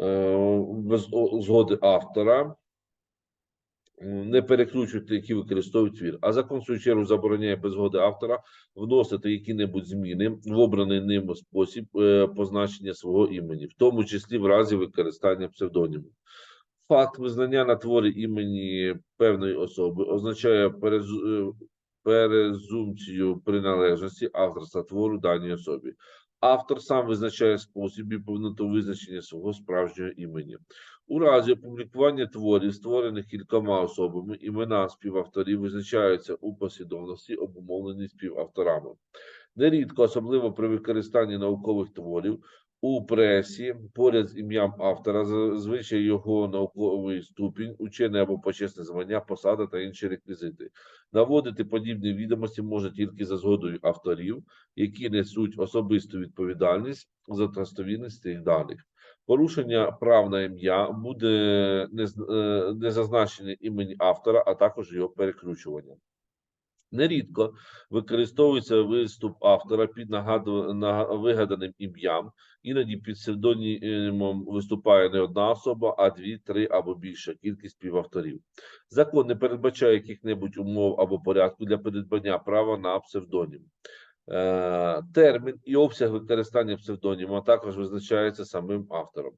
е, без згоди автора. Не перекручувати, які використовують твір. А закон, в свою чергу, забороняє без згоди автора вносити які-небудь зміни в обраний ним спосіб е, позначення свого імені, в тому числі в разі використання псевдоніму. Факт визнання на творі імені певної особи означає е, презумпцію приналежності авторства твору даній особі. Автор сам визначає спосіб і повноту визначення свого справжнього імені. У разі опублікування творів, створених кількома особами, імена співавторів визначаються у послідовності, обумовленій співавторами. Нерідко, особливо при використанні наукових творів, у пресі поряд з ім'ям автора зазвичай його науковий ступінь, учене або почесне звання, посада та інші реквізити. Наводити подібні відомості може тільки за згодою авторів, які несуть особисту відповідальність за достовірність цих даних. Порушення прав на ім'я буде не, е, не зазначення імені автора, а також його перекручування. Нерідко використовується виступ автора під вигаданим ім'ям, іноді під псевдонімом виступає не одна особа, а дві, три або більша кількість співавторів. Закон не передбачає яких-небудь умов або порядку для придбання права на псевдонім. Е, Термін і обсяг використання псевдоніма також визначається самим автором.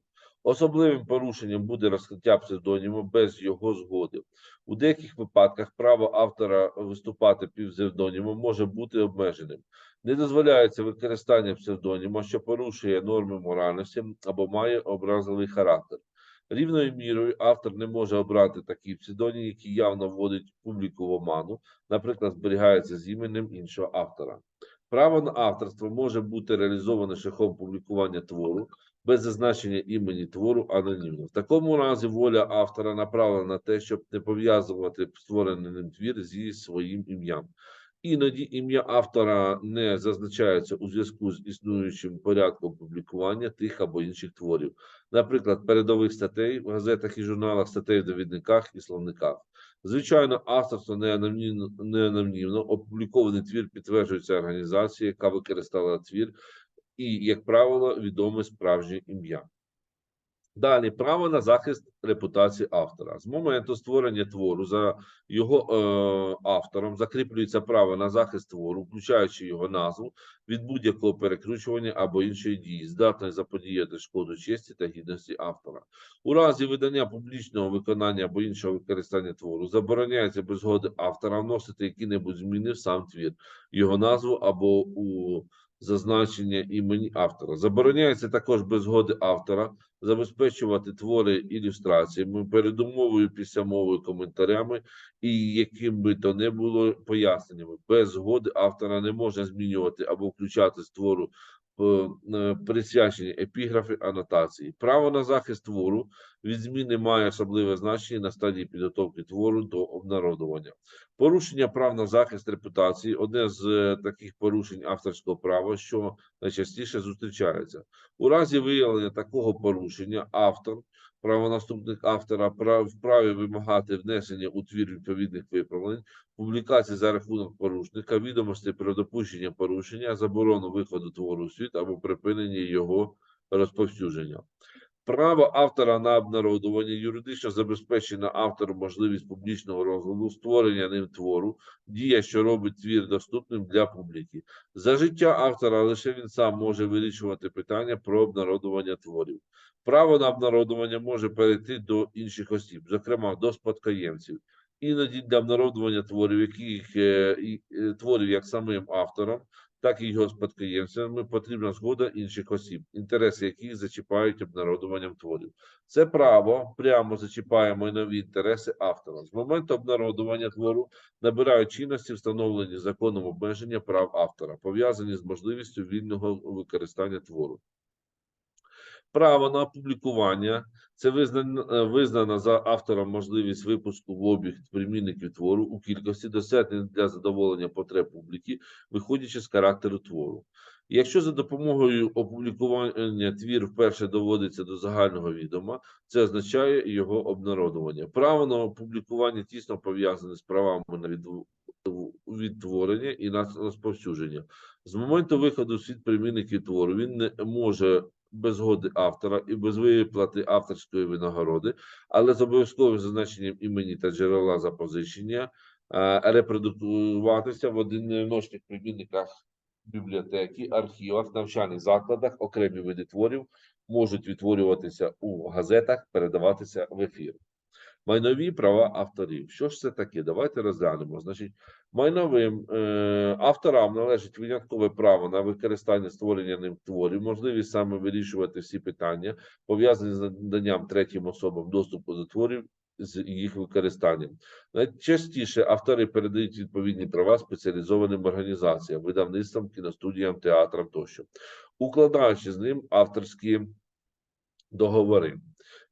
Особливим порушенням буде розкриття псевдоніма без його згоди. У деяких випадках право автора виступати під псевдонімом може бути обмеженим. Не дозволяється використання псевдоніма, що порушує норми моральності або має образливий характер. Рівною мірою автор не може обрати такий псевдонім, який явно вводить публіку в оману, наприклад, зберігається з іменем іншого автора. Право на авторство може бути реалізоване шляхом публікування твору без зазначення імені твору анонімно. В такому разі воля автора направлена на те, щоб не пов'язувати створений ним твір зі своїм ім'ям. Іноді ім'я автора не зазначається у зв'язку з існуючим порядком публікування тих або інших творів, наприклад, передових статей в газетах і журналах, статей в довідниках і словниках. Звичайно, авторство не анонімно, не анонімно. Опублікований твір підтверджується організацією, яка використала твір, і, як правило, відоме справжнє ім'я. Далі право на захист репутації автора. З моменту створення твору за його е, автором закріплюється право на захист твору, включаючи його назву від будь-якого перекручування або іншої дії, здатної заподіяти шкоду честі та гідності автора. У разі видання публічного виконання або іншого використання твору забороняється без згоди автора вносити які-небудь зміни в сам твір, його назву або у зазначення імені автора. Забороняється також без згоди автора забезпечувати твори ілюстраціями, передумовою, після коментарями і яким би то не було поясненнями. Без згоди автора не можна змінювати або включати з твору присвячені епіграфи, анотації. Право на захист твору від зміни має особливе значення на стадії підготовки твору до обнародування. Порушення прав на захист репутації одне з е, таких порушень авторського права, що найчастіше зустрічається. У разі виявлення такого порушення автор, правонаступник автора вправі вимагати внесення у твір відповідних виправлень, публікації за рахунок порушника, відомостей про допущення порушення, заборону виходу твору у світ або припинення його розповсюдження. Право автора на обнародування юридично забезпечено автору можливість публічного розгляду, створення ним твору, дія, що робить твір доступним для публіки. За життя автора лише він сам може вирішувати питання про обнародування творів. Право на обнародування може перейти до інших осіб, зокрема до спадкоємців. Іноді для обнародування творів, яких е, е, творів як самим автором, так і його спадкоємцями потрібна згода інших осіб, інтереси яких зачіпають обнародуванням творів. Це право прямо зачіпає майнові інтереси автора. З моменту обнародування твору набирають чинності встановлені законом обмеження прав автора, пов'язані з можливістю вільного використання твору. Право на опублікування це визнана, е, визнана за автором можливість випуску в обіг примінників твору у кількості достатньо для задоволення потреб публіки, виходячи з характеру твору. Якщо за допомогою опублікування твір вперше доводиться до загального відома, це означає його обнародування. Право на опублікування тісно пов'язане з правами на відтворення і на розповсюдження. З моменту виходу в світ примінників твору він не може без згоди автора і без виплати авторської винагороди, але з обов'язковим зазначенням імені та джерела запозичення репродуктуватися репродукуватися в одиночних примінниках бібліотеки, архівах, навчальних закладах, окремі види творів можуть відтворюватися у газетах, передаватися в ефір. Майнові права авторів. Що ж це таке? Давайте розглянемо. Значить, майновим е, авторам належить виняткове право на використання створення ним творів, можливість саме вирішувати всі питання, пов'язані з наданням третім особам доступу до творів з їх використанням. Найчастіше автори передають відповідні права спеціалізованим організаціям, видавництвам, кіностудіям, театрам тощо, укладаючи з ним авторські договори.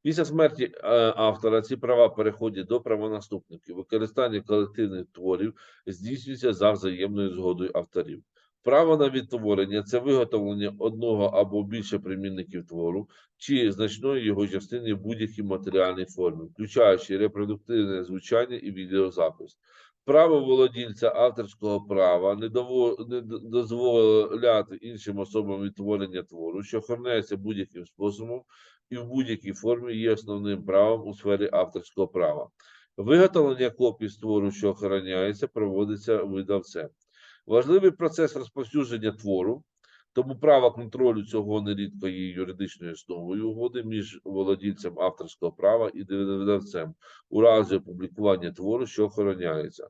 Після смерті е, автора ці права переходять до правонаступників. Використання колективних творів здійснюється за взаємною згодою авторів. Право на відтворення це виготовлення одного або більше примінників твору чи значної його частини в будь-якій матеріальній формі, включаючи репродуктивне звучання і відеозапис. Право володільця авторського права не, дово- не дозволяти іншим особам відтворення твору, що охороняється будь-яким способом і в будь-якій формі є основним правом у сфері авторського права. Виготовлення копій твору, що охороняється, проводиться видавцем. Важливий процес розповсюдження твору, тому право контролю цього нерідко є юридичною основою угоди між володільцем авторського права і видавцем у разі опублікування твору, що охороняється.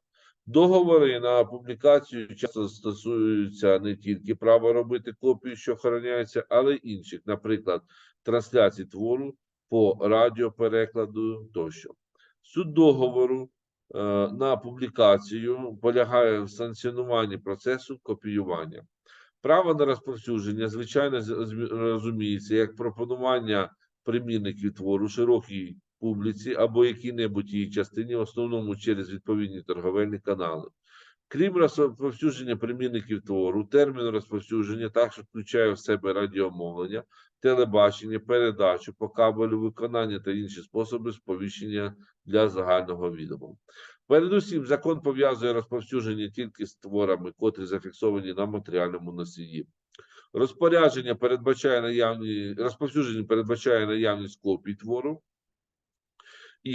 Договори на публікацію часто стосуються не тільки права робити копії, що охороняються, але й інших, наприклад, трансляції твору по радіоперекладу тощо. Суть договору е, на публікацію полягає в санкціонуванні процесу копіювання. Право на розповсюдження, звичайно, розуміється як пропонування примірників твору широкій публіці або якій-небудь її частині, в основному через відповідні торговельні канали. Крім розповсюдження примірників твору, термін розповсюдження також включає в себе радіомовлення, телебачення, передачу по кабелю, виконання та інші способи сповіщення для загального відома. Передусім, закон пов'язує розповсюдження тільки з творами, котрі зафіксовані на матеріальному носії. Розпорядження передбачає наявні розповсюдження передбачає наявність копій твору, е,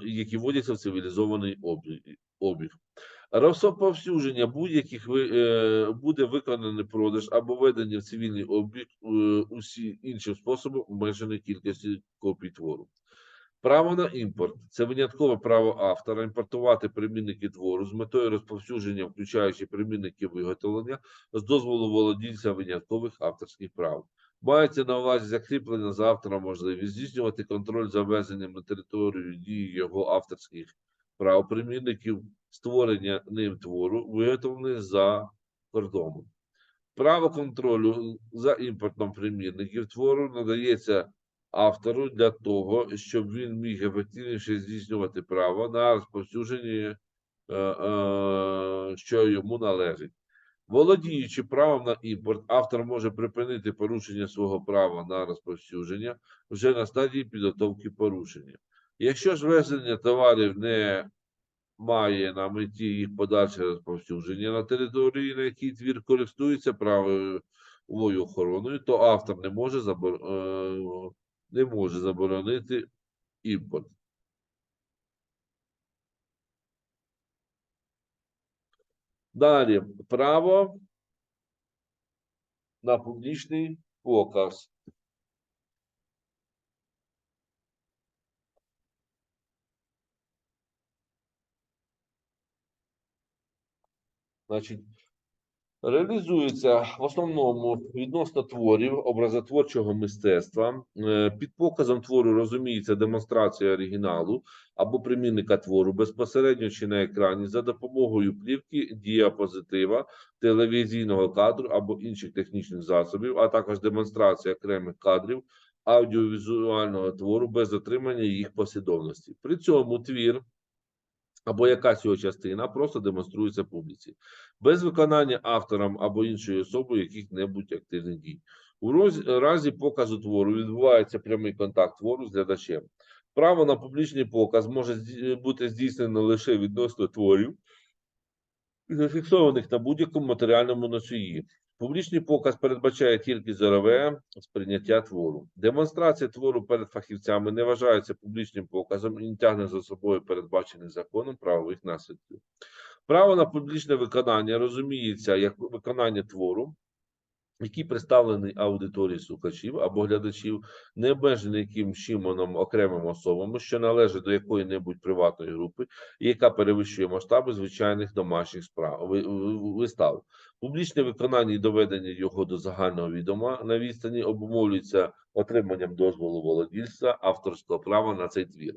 які вводяться в цивілізований обіг. Обіг. Розповсюдження будь-яких е, буде виконаний продаж або введення в цивільний обіг е, усі іншим способом обмеженої кількості копій твору. Право на імпорт це виняткове право автора імпортувати примінники твору з метою розповсюдження, включаючи примінники виготовлення, з дозволу володільця виняткових авторських прав. Мається на увазі закріплення за автором можливість здійснювати контроль за ввезенням на територію дії його авторських прав примінників, створення ним твору, виготовлених за кордоном. Право контролю за імпортом примірників твору надається автору для того, щоб він міг ефективніше здійснювати право на розповсюдження, е, е, що йому належить. Володіючи правом на імпорт, автор може припинити порушення свого права на розповсюдження вже на стадії підготовки порушення. Якщо ж ввезення товарів не має на меті їх подальше розповсюдження на території, на якій твір користується правовою охороною, то автор не може забор... е, не може заборонити імпорт. Далі право на публічний показ. Значить, реалізується в основному відносно творів образотворчого мистецтва. Е, Під показом твору розуміється демонстрація оригіналу або примінника твору безпосередньо чи на екрані за допомогою плівки, діапозитива, телевізійного кадру або інших технічних засобів, а також демонстрація окремих кадрів аудіовізуального твору без затримання їх послідовності. При цьому твір або якась його частина просто демонструється публіці, без виконання автором або іншою особою яких-небудь активних дій. У разі показу твору відбувається прямий контакт твору з глядачем. Право на публічний показ може бути здійснено лише відносно творів, зафіксованих на будь-якому матеріальному носії, Публічний показ передбачає тільки зорове сприйняття твору. Демонстрація твору перед фахівцями не вважається публічним показом і не тягне за собою передбачених законом правових наслідків. Право на публічне виконання розуміється як виконання твору, який представлений аудиторії слухачів або глядачів, не обмежений якимсь чином окремими особами, що належать до якої-небудь приватної групи, яка перевищує масштаби звичайних домашніх справ ви- ви- вистав. Публічне виконання і доведення його до загального відома на відстані обумовлюється отриманням дозволу володільця авторського права на цей твір.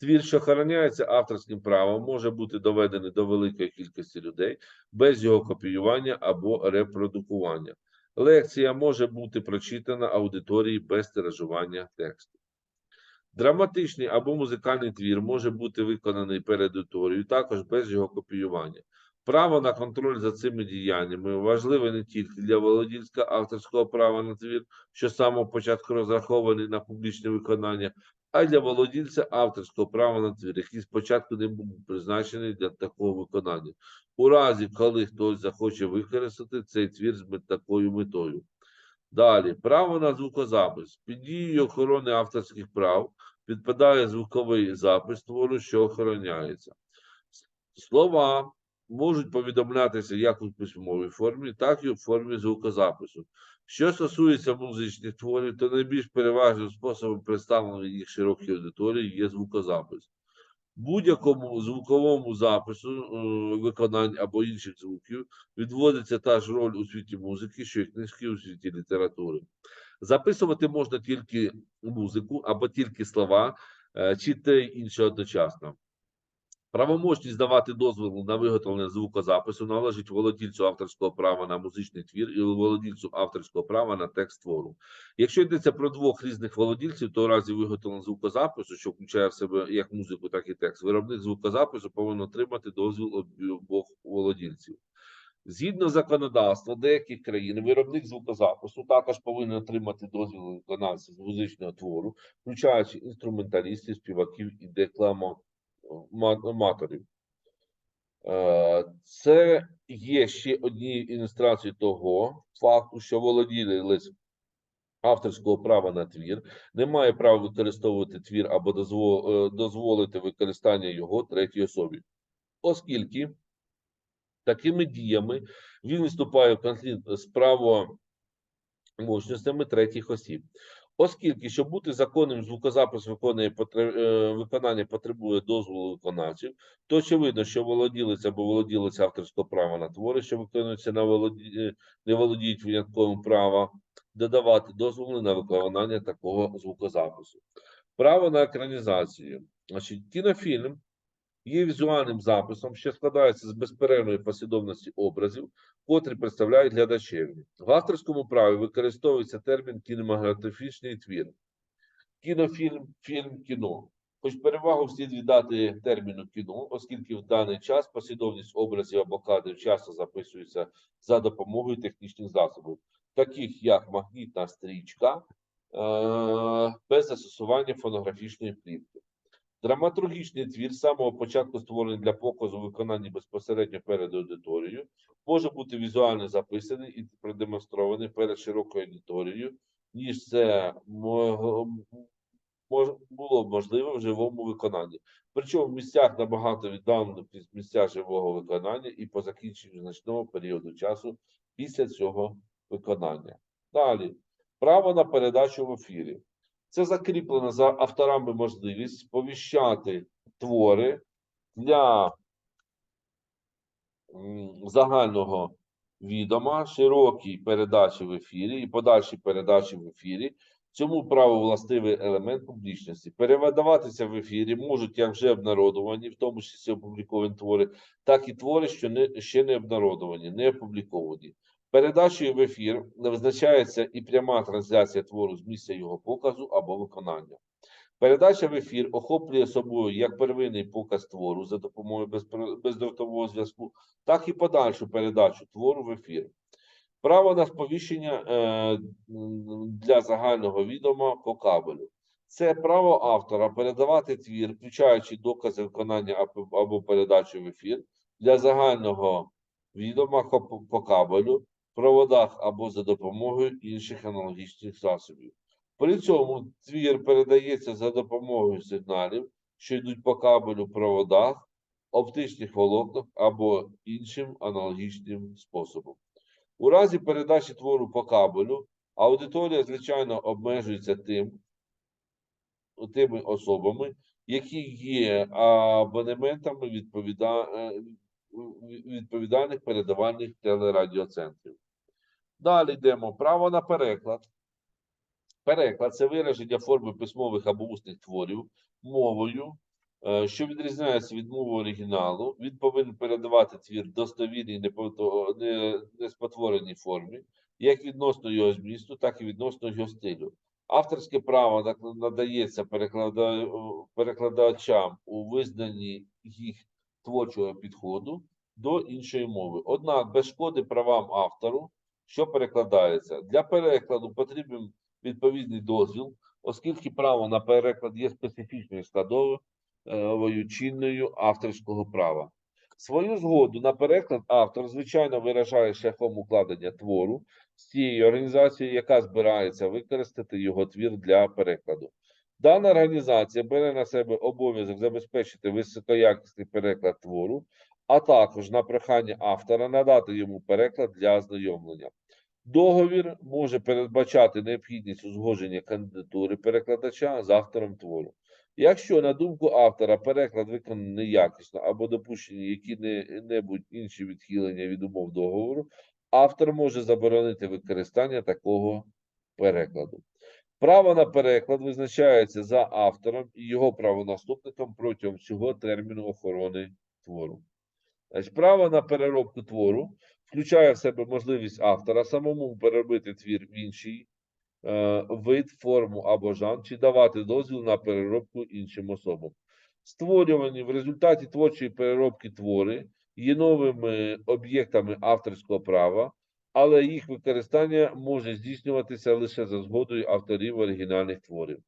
Твір, що охороняється авторським правом, може бути доведений до великої кількості людей без його копіювання або репродукування. Лекція може бути прочитана аудиторії без тиражування тексту. Драматичний або музикальний твір може бути виконаний перед аудиторією, також без його копіювання. Право на контроль за цими діяннями важливе не тільки для володільська авторського права на твір, що з самого початку розрахований на публічне виконання, а для володільця авторського права на твір, який спочатку не був призначений для такого виконання, у разі, коли хтось захоче використати цей твір з такою метою. Далі, право на звукозапис. Під дією охорони авторських прав підпадає звуковий запис твору, що охороняється. Слова можуть повідомлятися як у письмовій формі, так і у формі звукозапису. Що стосується музичних творів, то найбільш переважним способом представлення їх широкій аудиторії є звукозапис. Будь-якому звуковому запису е, виконань або інших звуків відводиться та ж роль у світі музики, що й книжки у світі літератури. Записувати можна тільки музику або тільки слова, е, чи те інше одночасно. Правоможність давати дозволу на виготовлення звукозапису належить володільцю авторського права на музичний твір і володільцю авторського права на текст твору. Якщо йдеться про двох різних володільців, то у разі виготовлення звукозапису, що включає в себе як музику, так і текст, виробник звукозапису повинен отримати дозвіл обох володільців. Згідно законодавства деяких країн, виробник звукозапису також повинен отримати дозвіл виконавця з музичного твору, включаючи інструменталістів, співаків і декламаторів. Е, Це є ще однією ілюстрацією того факту, що володілець авторського права на твір не має права використовувати твір або е, дозволити використання його третій особі, оскільки такими діями він виступає в конфлікт з правомочностями третіх осіб. Оскільки, щоб бути законним, звукозапис виконує е, виконання потребує дозволу виконавців, то очевидно, що володілець або володілець авторського права на твори, що виконуються на володі... не володіють винятковим права, додавати дозволи на виконання такого звукозапису. Право на екранізацію. Значить, кінофільм є візуальним записом, що складається з безперервної послідовності образів, котрі представляють глядачеві. В авторському праві використовується термін кінематографічний твір. Кінофільм, фільм, кіно. Хоч перевагу слід віддати терміну кіно, оскільки в даний час послідовність образів або кадрів часто записується за допомогою технічних засобів, таких як магнітна стрічка, е- без застосування фонографічної плівки. Драматургічний твір з самого початку створений для показу виконання безпосередньо перед аудиторією, може бути візуально записаний і продемонстрований перед широкою аудиторією, ніж це було можливо в живому виконанні. Причому в місцях набагато віддалених від місця живого виконання і по закінченню значного періоду часу після цього виконання. Далі, право на передачу в ефірі. Це закріплено за авторами можливість сповіщати твори для загального відома, широкій передачі в ефірі і подальшій передачі в ефірі. Цьому праву властивий елемент публічності. Перевидаватися в ефірі можуть як вже обнародовані, в тому числі опубліковані твори, так і твори, що не, ще не обнародовані, не опубліковані. Передачею в ефір не визначається і пряма трансляція твору з місця його показу або виконання. Передача в ефір охоплює собою як первинний показ твору за допомогою бездротового зв'язку, так і подальшу передачу твору в ефір. Право на сповіщення е, для загального відома по кабелю. Це право автора передавати твір, включаючи докази виконання або- передачу в ефір для загального відома по кабелю проводах або за допомогою інших аналогічних засобів. При цьому твір передається за допомогою сигналів, що йдуть по кабелю проводах, оптичних волокнах або іншим аналогічним способом. У разі передачі твору по кабелю аудиторія, звичайно, обмежується тим, тими особами, які є абонементами е, відповідальних передавальних телерадіоцентрів. Далі йдемо. Право на переклад. Переклад це вираження форми письмових або усних творів мовою, е, що відрізняється від мови оригіналу. Він повинен передавати твір достовірній, неспотвореній формі, як відносно його змісту, так і відносно його стилю. Авторське право надається перекладачам у визнанні їх творчого підходу до іншої мови. Однак без шкоди правам автору, що перекладається, для перекладу потрібен відповідний дозвіл, оскільки право на переклад є специфічною складовою чинною авторського права. Свою згоду на переклад автор, звичайно, виражає шляхом укладення твору з тією організацією, яка збирається використати його твір для перекладу. Дана організація бере на себе обов'язок забезпечити високоякісний переклад твору, а також на прохання автора надати йому переклад для ознайомлення. Договір може передбачати необхідність узгодження кандидатури перекладача з автором твору. Якщо, на думку автора, переклад виконаний неякісно або допущені які-небудь інші відхилення від умов договору, автор може заборонити використання такого перекладу. Право на переклад визначається за автором і його правонаступником протягом всього терміну охорони твору. Значить, право на переробку твору включає в себе можливість автора самому переробити твір в інший е, вид, форму або жанр, чи давати дозвіл на переробку іншим особам. Створювані в результаті творчої переробки твори є новими об'єктами авторського права, але їх використання може здійснюватися лише за згодою авторів оригінальних творів.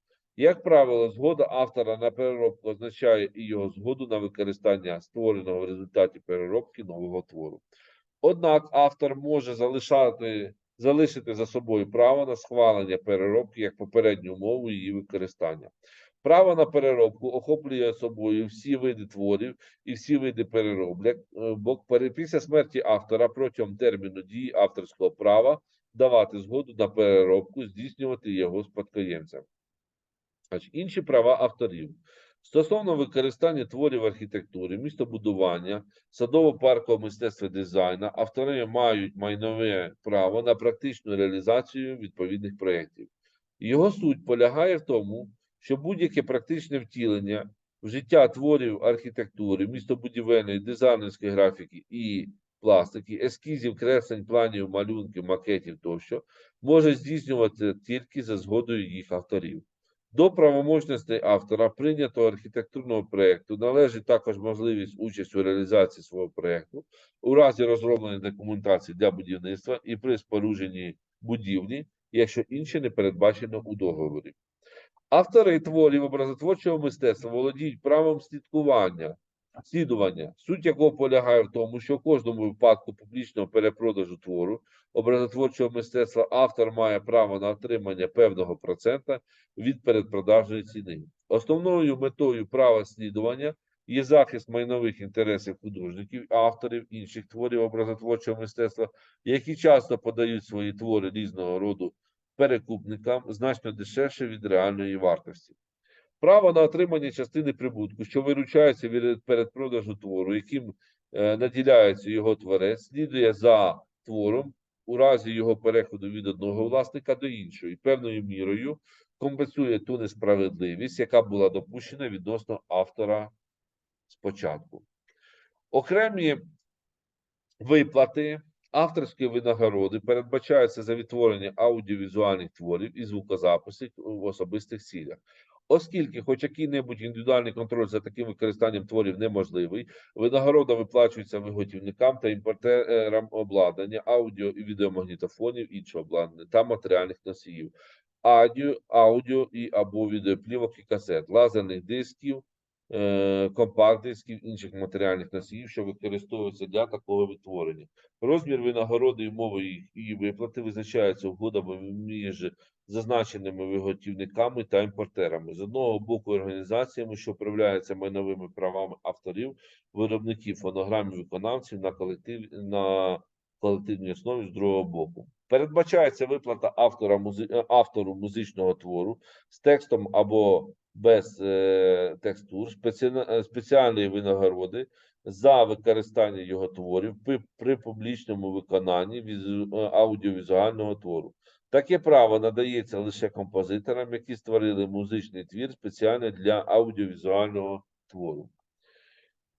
Як правило, згода автора на переробку означає і його згоду на використання створеного в результаті переробки нового твору. Однак автор може залишати, залишити за собою право на схвалення переробки як попередню умову її використання. Право на переробку охоплює собою всі види творів і всі види перероблять, е, бо після смерті автора протягом терміну дії авторського права давати згоду на переробку, здійснювати його спадкоємцям. Значить, інші права авторів. Стосовно використання творів архітектури, містобудування, садово-паркового мистецтва і дизайну, автори мають майнове право на практичну реалізацію відповідних проєктів. Його суть полягає в тому, що будь-яке практичне втілення в життя творів архітектури, містобудівельної, дизайнерської графіки і пластики, ескізів, креслень, планів, малюнків, макетів тощо, може здійснюватися тільки за згодою їх авторів. До правомочностей автора прийнятого архітектурного проєкту належить також можливість участі у реалізації свого проєкту у разі розроблення документації для будівництва і при спорудженні будівлі, якщо інше не передбачено у договорі. Автори творів образотворчого мистецтва володіють правом слідкування, слідування, суть якого полягає в тому, що в кожному випадку публічного перепродажу твору образотворчого мистецтва автор має право на отримання певного процента від передпродажної ціни. Основною метою права слідування є захист майнових інтересів художників, авторів інших творів образотворчого мистецтва, які часто подають свої твори різного роду перекупникам значно дешевше від реальної вартості. Право на отримання частини прибутку, що виручається від передпродажу твору, яким е, наділяється його творець, слідує за твором у разі його переходу від одного власника до іншого, і певною мірою компенсує ту несправедливість, яка була допущена відносно автора спочатку. Окремі виплати авторської винагороди передбачаються за відтворення аудіовізуальних творів і звукозаписів в особистих цілях. Оскільки хоч який-небудь індивідуальний контроль за таким використанням творів неможливий, винагорода виплачується виготівникам та імпортерам обладнання, аудіо і відеомагнітофонів, іншого обладнання та матеріальних носіїв, аудіо, аудіо і або відеоплівок і касет, лазерних дисків, е, компакт-дисків, інших матеріальних носіїв, що використовуються для такого відтворення. Розмір винагороди і умови їх її виплати визначаються угодами між зазначеними виготівниками та імпортерами. З одного боку, організаціями, що управляються майновими правами авторів, виробників фонограм виконавців на колектив на колективній основі з другого боку. Передбачається виплата автора музи... е, автору музичного твору з текстом або без е, текстур, спеціальна... е, спеціальної винагороди за використання його творів при, при публічному виконанні візу... е, аудіовізуального твору. Таке право надається лише композиторам, які створили музичний твір спеціально для аудіовізуального твору.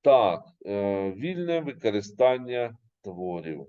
Так, е, вільне використання творів.